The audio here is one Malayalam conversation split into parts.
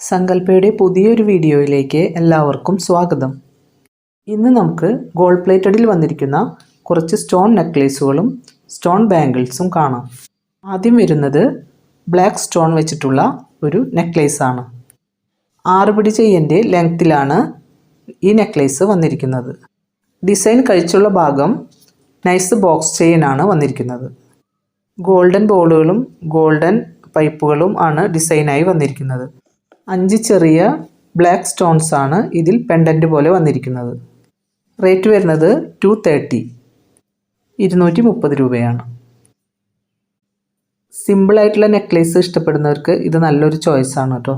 സങ്കല്പയുടെ പുതിയൊരു വീഡിയോയിലേക്ക് എല്ലാവർക്കും സ്വാഗതം. ഇന്ന് നമുക്ക് ഗോൾഡ് പ്ലേറ്റഡിൽ വന്നിരിക്കുന്ന കുറച്ച് സ്റ്റോൺ നെക്ലേസുകളും സ്റ്റോൺ ബാംഗിൾസും കാണാം. ആദ്യം വരുന്നത് ബ്ലാക്ക് സ്റ്റോൺ വെച്ചിട്ടുള്ള ഒരു നെക്ലേസ് ആണ്. ആറ് പിടി ചെയ്യന്റെ ലെങ്ത്തിലാണ് ഈ നെക്ലേസ് വന്നിരിക്കുന്നത്. ഡിസൈൻ കഴിച്ചുള്ള ഭാഗം നൈസ് ബോക്സ് ചെയിനാണ് വന്നിരിക്കുന്നത്. ഗോൾഡൻ ബോളുകളും ഗോൾഡൻ പൈപ്പുകളും ആണ് ഡിസൈനായി വന്നിരിക്കുന്നത്. അഞ്ച് ചെറിയ ബ്ലാക്ക് സ്റ്റോൺസ് ആണ് ഇതിൽ പെൻഡന്റ് പോലെ വന്നിരിക്കുന്നത്. റേറ്റ് വരുന്നത് ടു തേർട്ടി ഇരുന്നൂറ്റി മുപ്പത് രൂപയാണ് സിമ്പിളായിട്ടുള്ള നെക്ലേസ് ഇഷ്ടപ്പെടുന്നവർക്ക് ഇത് നല്ലൊരു ചോയ്സ് ആണ് കേട്ടോ.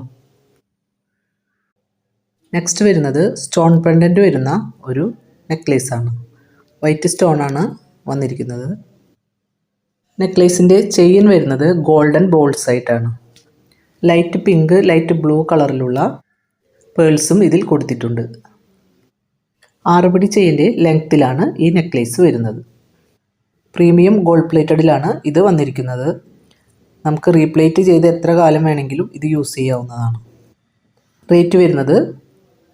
നെക്സ്റ്റ് വരുന്നത് സ്റ്റോൺ പെൻഡന്റ് വരുന്ന ഒരു നെക്ലേസ് ആണ്. വൈറ്റ് സ്റ്റോൺ ആണ് വന്നിരിക്കുന്നത്. നെക്ലേസിന്റെ ചെയിൻ വരുന്നത് ഗോൾഡൻ ബോൾസ് ആയിട്ടാണ് ലൈറ്റ് പിങ്ക് ലൈറ്റ് ബ്ലൂ കളറിലുള്ള പേൾസും ഇതിൽ കൊടുത്തിട്ടുണ്ട്. ആറുപടി ചെയിന്റെ ലെങ്ത്തിലാണ് ഈ നെക്ലേസ് വരുന്നത്. പ്രീമിയം ഗോൾഡ് പ്ലേറ്റഡിലാണ് ഇത് വന്നിരിക്കുന്നത്. നമുക്ക് റീപ്ലേറ്റ് ചെയ്ത് എത്ര കാലം വേണമെങ്കിലും ഇത് യൂസ് ചെയ്യാവുന്നതാണ്. റേറ്റ് വരുന്നത്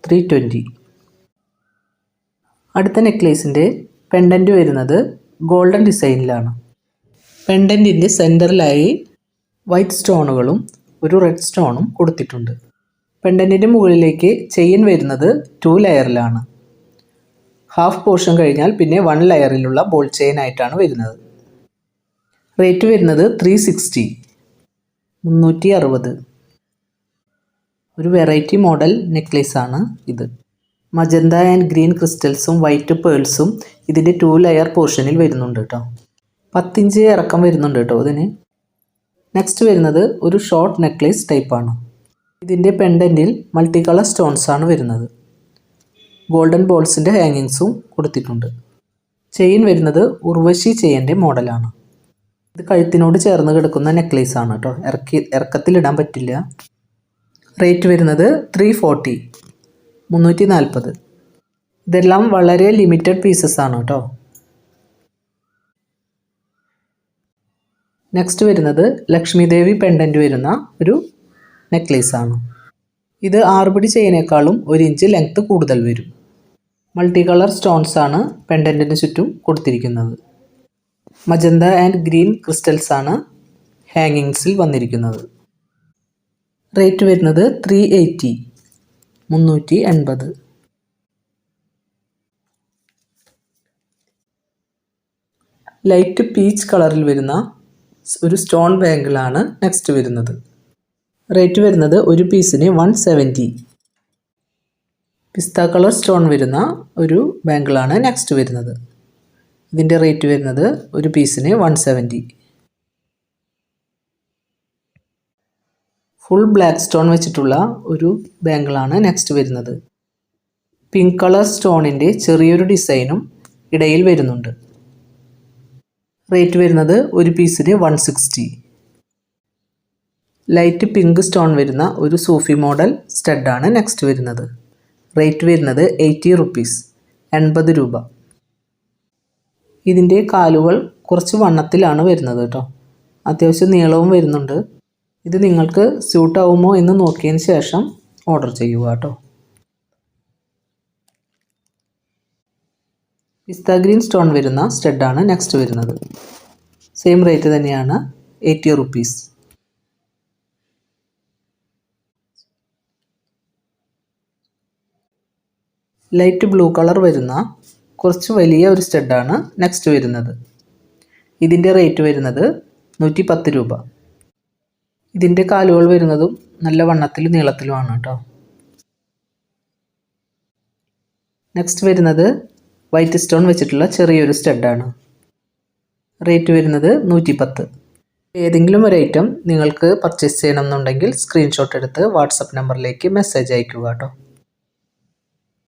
ത്രീ ട്വന്റി. അടുത്ത നെക്ലേസിന്റെ പെൻഡന്റ് വരുന്നത് ഗോൾഡൻ ഡിസൈനിലാണ്. പെൻഡന്റിന്റെ സെന്ററിലായി വൈറ്റ് സ്റ്റോണുകളും ഒരു റെഡ് സ്റ്റോണും കൊടുത്തിട്ടുണ്ട്. പെണ്ടന്റിന്റെ മുകളിലേക്ക് ചെയിൻ വരുന്നത് ടു ലെയറിലാണ് ഹാഫ് പോർഷൻ കഴിഞ്ഞാൽ പിന്നെ വൺ ലെയറിലുള്ള ബോൾ ചെയിൻ ആയിട്ടാണ് വരുന്നത്. റേറ്റ് വരുന്നത് ത്രീ സിക്സ്റ്റി മുന്നൂറ്റി അറുപത് ഒരു വെറൈറ്റി മോഡൽ നെക്ലേസ് ആണ് ഇത്. മജന്ത ആൻഡ് ഗ്രീൻ ക്രിസ്റ്റൽസും വൈറ്റ് പേൾസും ഇതിന്റെ ടു ലെയർ പോർഷനിൽ വരുന്നുണ്ട് കേട്ടോ പത്തിഞ്ച് ഇറക്കം വരുന്നുണ്ട് കേട്ടോ ഇതിന്. നെക്സ്റ്റ് വരുന്നത് ഒരു ഷോർട്ട് നെക്ലേസ് ടൈപ്പാണ് ഇതിന്റെ പെൻഡന്റിൽ മൾട്ടി കളർ സ്റ്റോൺസ് ആണ് വരുന്നത്. ഗോൾഡൻ ബോൾസിന്റെ ഹാങ്ങിങ്സും കൊടുത്തിട്ടുണ്ട്. ചെയിൻ വരുന്നത് ഉർവശി ചെയിന്റെ മോഡലാണ് ഇത് കഴുത്തിനോട് ചേർന്ന് കിടക്കുന്ന നെക്ലേസ് ആണ് കേട്ടോ ഇറക്കി ഇറക്കത്തിലിടാൻ പറ്റില്ല. റേറ്റ് വരുന്നത് ത്രീ ഫോർട്ടി മുന്നൂറ്റി നാൽപ്പത് ഇതെല്ലാം വളരെ ലിമിറ്റഡ് പീസസ് ആണ് കേട്ടോ നെക്സ്റ്റ് വരുന്നത് ലക്ഷ്മി ദേവി പെൻഡന്റ് വരുന്ന ഒരു നെക്ലേസ് ആണ്. ഇത് ആറുപടി ചെയിനേക്കാളും ഒരു ഇഞ്ച് ലെങ്ത്ത് കൂടുതൽ വരും. മൾട്ടി കളർ സ്റ്റോൺസ് ആണ് പെൻഡന്റിന് ചുറ്റും കൊടുത്തിരിക്കുന്നത്. മജന്ത ആൻഡ് ഗ്രീൻ ക്രിസ്റ്റൽസ് ആണ് ഹാങ്ങിങ്സിൽ വന്നിരിക്കുന്നത്. റേറ്റ് വരുന്നത് ത്രീ എയ്റ്റി മുന്നൂറ്റി എൺപത് ലൈറ്റ് പീച്ച് കളറിൽ വരുന്ന ഒരു സ്റ്റോൺ ബാങ്കിളാണ് നെക്സ്റ്റ് വരുന്നത്. റേറ്റ് വരുന്നത് ഒരു പീസിന് one seventy pista colour stone വരുന്ന ഒരു ബാങ്കിളാണ് നെക്സ്റ്റ് വരുന്നത്. ഇതിന്റെ റേറ്റ് വരുന്നത് ഒരു പീസിന് one seventy full black stone വെച്ചിട്ടുള്ള ഒരു ബാങ്കിളാണ് നെക്സ്റ്റ് വരുന്നത്. പിങ്ക് കളർ സ്റ്റോണിന്റെ ചെറിയൊരു ഡിസൈനും ഇടയിൽ വരുന്നുണ്ട്. റേറ്റ് വരുന്നത് ഒരു പീസിന് one sixty light pink stone വരുന്ന ഒരു സൂഫി മോഡൽ സ്റ്റഡാണ് നെക്സ്റ്റ് വരുന്നത്. റേറ്റ് വരുന്നത് എയ്റ്റി റുപ്പീസ് എൺപത് രൂപ. ഇതിന്റെ കാലുകൾ കുറച്ച് വണ്ണത്തിലാണ് വരുന്നത് കേട്ടോ. അത്യാവശ്യം നീളവും വരുന്നുണ്ട്. ഇത് നിങ്ങൾക്ക് സ്യൂട്ടാവുമോ എന്ന് നോക്കിയതിന് ശേഷം ഓർഡർ ചെയ്യുക കേട്ടോ. പിസ്ത ഗ്രീൻ സ്റ്റോൺ വരുന്ന സ്റ്റഡാണ് നെക്സ്റ്റ് വരുന്നത്. സെയിം റേറ്റ് തന്നെയാണ് eighty rupees light blue colour വരുന്ന കുറച്ച് വലിയ ഒരു സ്റ്റഡാണ് നെക്സ്റ്റ് വരുന്നത്. ഇതിന്റെ റേറ്റ് വരുന്നത് നൂറ്റി പത്ത് രൂപ. ഇതിന്റെ കാലുകൾ വരുന്നതും നല്ല വണ്ണത്തിലും നീളത്തിലുമാണ് കേട്ടോ. നെക്സ്റ്റ് വരുന്നത് വൈറ്റ് സ്റ്റോൺ വെച്ചിട്ടുള്ള ചെറിയൊരു സ്റ്റഡാണ്. റേറ്റ് വരുന്നത് നൂറ്റി പത്ത് ഏതെങ്കിലും ഒരു ഐറ്റം നിങ്ങൾക്ക് പർച്ചേസ് ചെയ്യണമെന്നുണ്ടെങ്കിൽ സ്ക്രീൻഷോട്ട് എടുത്ത് വാട്സപ്പ് നമ്പറിലേക്ക് മെസ്സേജ് അയയ്ക്കുക കേട്ടോ.